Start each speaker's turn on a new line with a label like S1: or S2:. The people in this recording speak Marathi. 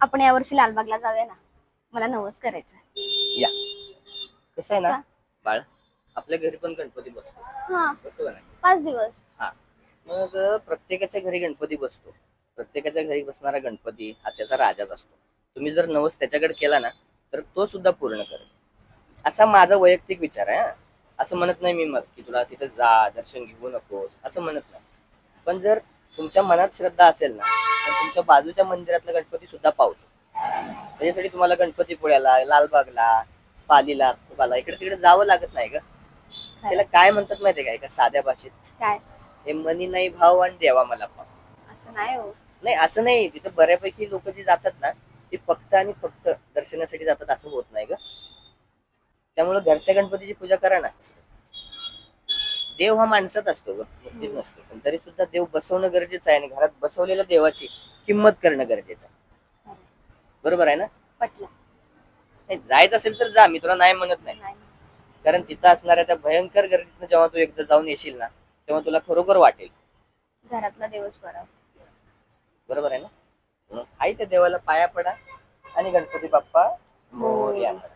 S1: आपण यावर्षी लालबागला जाऊया ना. मला नवस करायचं.
S2: या. कसं आहे ना
S1: का?
S2: बाळ आपल्या घरी पण गणपती बसतो.
S1: हा.
S2: बसतो का नाही?
S1: पाच दिवस.
S2: हा. मग प्रत्येकाच्या घरी गणपती बसतो. प्रत्येकाच्या घरी बसणारा गणपती हा त्याचा राजाच असतो. तुम्ही जर नवस त्याच्याकडे केला ना तर तो सुद्धा पूर्ण करेल. असा माझा वैयक्तिक विचार आहे हा. असं म्हणत नाही मी मग की तुला तिथे जा दर्शन घेऊ नकोस असं म्हणत नाही. पण जर तुमच्या मनात श्रद्धा असेल ना तुमच्या बाजूच्या मंदिरातला गणपती सुद्धा पावतो. त्याच्यासाठी तुम्हाला गणपतीपुळ्याला लालबागला पालीला तुकाला इकडे तिकडे जावं लागत नाही का त्याला काय? म्हणतात माहितीये का एका साध्या भाषेत.
S1: काय?
S2: हे मनी नाही भाव आणि देवा मला भाव.
S1: असं नाही हो.
S2: नाही असं नाही. तिथं बऱ्यापैकी लोक जी जातात ना ती फक्त आणि फक्त दर्शनासाठी जातात असं होत नाही ग. त्यामुळे घरच्या गणपतीची पूजा करा ना. देव हा माणसात असतो ग. नसतो. पण तरी सुद्धा देव बसवणं गरजेचं आहे आणि घरात बसवलेल्या देवाची किंमत करणं गरजेचं आहे. बरोबर आहे ना?
S1: पटलं.
S2: नाही, जायचं असेल तर जा मी तुला नाही म्हणत नाही.
S1: नाही.
S2: कारण तिथं असणाऱ्या त्या भयंकर गर्दीतनं जेव्हा तू एकदा जाऊन येशील ना तेव्हा तुला खरोखर वाटेल.
S1: घरातला दिवस बरा.
S2: बरोबर आहे ना? म्हणून आई त्या देवाला पाया पडा आणि गणपती बाप्पा मोरया म्हणा.